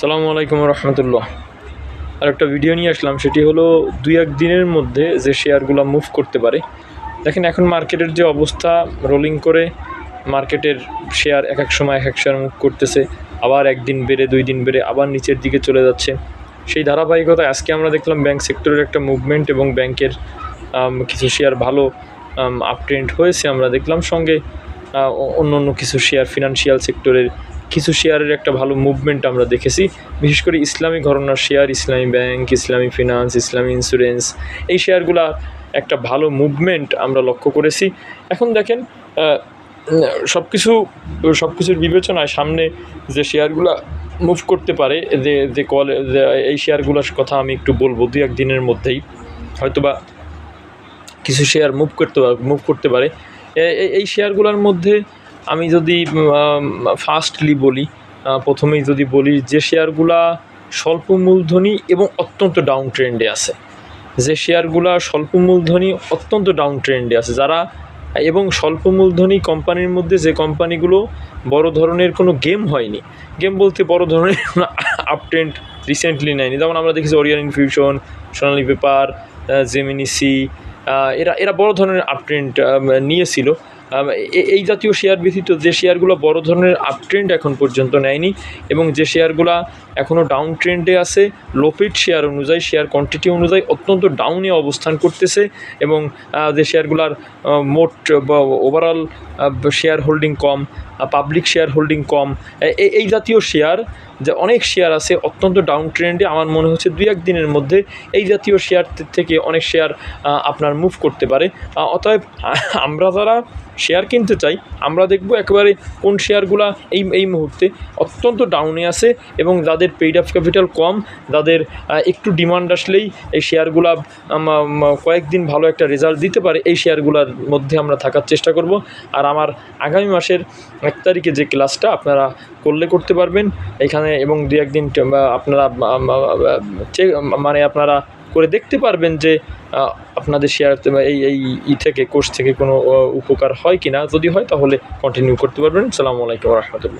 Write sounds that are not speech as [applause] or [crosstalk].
সালামু আলাইকুম রহমতুল্লাহ। আর একটা ভিডিও নিয়ে আসলাম, সেটি হলো দুই এক দিনের মধ্যে যে শেয়ারগুলো মুভ করতে পারে। দেখেন, এখন মার্কেটের যে অবস্থা রোলিং করে মার্কেটের শেয়ার এক এক সময় এক এক শেয়ার মুভ করতেছে, আবার একদিন বেড়ে, দুই দিন বেড়ে, আবার নিচের দিকে চলে যাচ্ছে। সেই ধারাবাহিকতায় আজকে আমরা দেখলাম ব্যাংক সেক্টরের একটা মুভমেন্ট এবং ব্যাংকের কিছু শেয়ার ভালো আপট্রেন্ড হয়েছে। আমরা দেখলাম সঙ্গে অন্য অন্য কিছু শেয়ার ফিনান্সিয়াল সেক্টরের কিছু শেয়ারের একটা ভালো মুভমেন্ট আমরা দেখেছি। বিশেষ করে ইসলামী ঘরনার শেয়ার, ইসলামী ব্যাংক, ইসলামী ফিনান্স ইসলামী ইন্স্যুরেন্স এই শেয়ারগুলা একটা ভালো মুভমেন্ট আমরা লক্ষ্য করেছি। এখন দেখেন সব কিছু সব কিছুর বিবেচনায় সামনে যে শেয়ারগুলা মুভ করতে পারে, যে যে কল এই শেয়ারগুলোর কথা আমি একটু বলব দু এক দিনের মধ্যেই। হয়তোবা কিছু শেয়ার মুভ করতে মুভ করতে পারে। এই শেয়ারগুলোর মধ্যে আমি যদি ফার্স্টলি বলি প্রথমেই যদি বলি যে শেয়ারগুলা স্বল্প মূলধনী এবং অত্যন্ত ডাউন ট্রেন্ডে আছে। যে শেয়ারগুলা স্বল্প মূলধনী অত্যন্ত ডাউন ট্রেন্ডে আছে। যারা এবং স্বল্প মূলধনী কোম্পানির মধ্যে যে কোম্পানিগুলো বড় ধরনের কোনো গেম হয়নি গেম বলতে বড় ধরনের আপ ট্রেন্ড রিসেন্টলি নেয়নি। যেমন আমরা দেখেছি Orion infusion Sonali paper Gemini sea এরা এরা বড় ধরনের আপট্রেন্ড নিয়েছিল। আম, এ- এই জাতীয় শেয়ার ব্যতীত যে শেয়ারগুলো বড় ধরনের আপ ট্রেন্ড এখন পর্যন্ত নেয়নি এবং যে শেয়ারগুলো এখনও ডাউন ট্রেন্ডে আছে লোপিড শেয়ার অনুযায়ী শেয়ার কোয়ান্টিটি অনুযায়ী অত্যন্ত ডাউনে অবস্থান করতেছে এবং যে শেয়ারগুলোর মোট ওভারঅল শেয়ার হোল্ডিং কম পাবলিক শেয়ার হোল্ডিং কম। এই জাতীয় শেয়ার যে অনেক শেয়ার আছে, অত্যন্ত ডাউন ট্রেন্ডে আমার মনে হচ্ছে দুই, এক দিনের মধ্যে এই জাতীয় শেয়ার থেকে অনেক শেয়ার আপনার মুভ করতে পারে। অতএব [laughs] আমরা যারা শেয়ার কিনতে চাই, আমরা দেখব একেবারে কোন শেয়ারগুলা এই এই মুহূর্তে অত্যন্ত ডাউনে আছে এবং যাদের পেইড অফ ক্যাপিটাল কম, যাদের একটু ডিমান্ড আসলেই এই শেয়ারগুলা কয়েকদিন ভালো একটা রেজাল্ট দিতে পারে, এই শেয়ারগুলোর মধ্যে আমরা থাকার চেষ্টা করব। আর আমার আগামী মাসের এক তারিখে যে ক্লাসটা আপনারা করলে করতে পারবেন, এখানে এবং দু একদিন আপনারা মানে আপনারা করে দেখতে পারবেন যে আপনাদের শেয়ার এই এই ই থেকে কোর্স থেকে কোনো উপকার হয় কি না যদি হয় তাহলে কন্টিনিউ করতে পারবেন। সালামু আলাইকুম রহমতুল্লাহ।